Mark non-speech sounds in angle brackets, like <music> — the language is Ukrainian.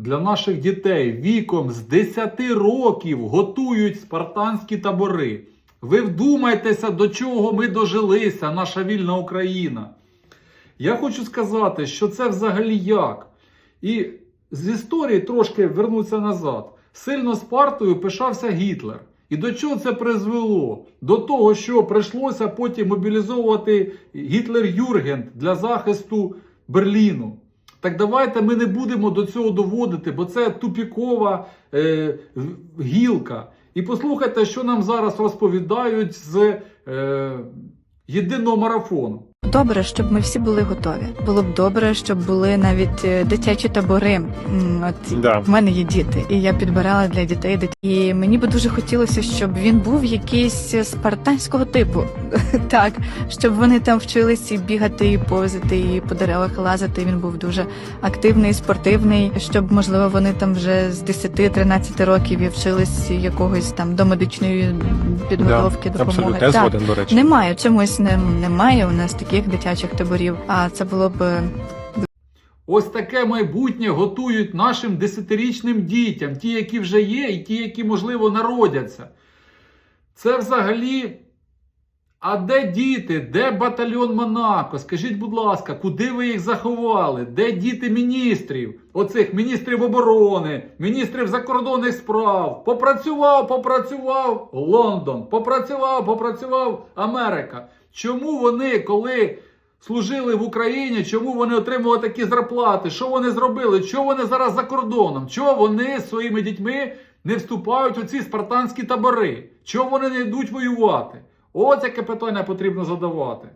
для наших дітей віком з 10 років готують спартанські табори. Ви вдумайтеся, до чого ми дожилися, наша вільна Україна. Я хочу сказати, що це взагалі як. І з історії трошки вернуться назад. Сильно Спартою пишався Гітлер. І до чого це призвело? До того, що прийшлося потім мобілізовувати Гітлер-Юргент для захисту Берліну. Так давайте ми не будемо до цього доводити, бо це тупікова е, гілка. І послухайте, що нам зараз розповідають з е, єдиного марафону. Добре, щоб ми всі були готові. Було б добре, щоб були навіть е, дитячі табори. От Да. в мене є діти, і я підбирала для дітей дит- І мені би дуже хотілося, щоб він був якийсь спартанського типу. <laughs> так, щоб вони там вчилися бігати, і повзати, і по деревах лазити. Він був дуже активний, спортивний. Щоб можливо вони там вже з 10-13 років і вчились якогось там до медичної підготовки, допомоги. Абсолютно, я згоден, до речі. Немає чомусь не, немає у нас таких дитячих таборів. А це було б Ось таке майбутнє готують нашим десятирічним дітям, ті, які вже є, і ті, які, можливо, народяться. Це взагалі. А де діти? Де батальйон Монако? Скажіть, будь ласка, куди ви їх заховали? Де діти міністрів? Оцих міністрів оборони, міністрів закордонних справ? Попрацював, попрацював Лондон, попрацював, попрацював Америка. Чому вони, коли служили в Україні, чому вони отримували такі зарплати? Що вони зробили? Чого вони зараз за кордоном? Чого вони зі своїми дітьми не вступають у ці спартанські табори? Чого вони не йдуть воювати? Ось яке питання потрібно задавати.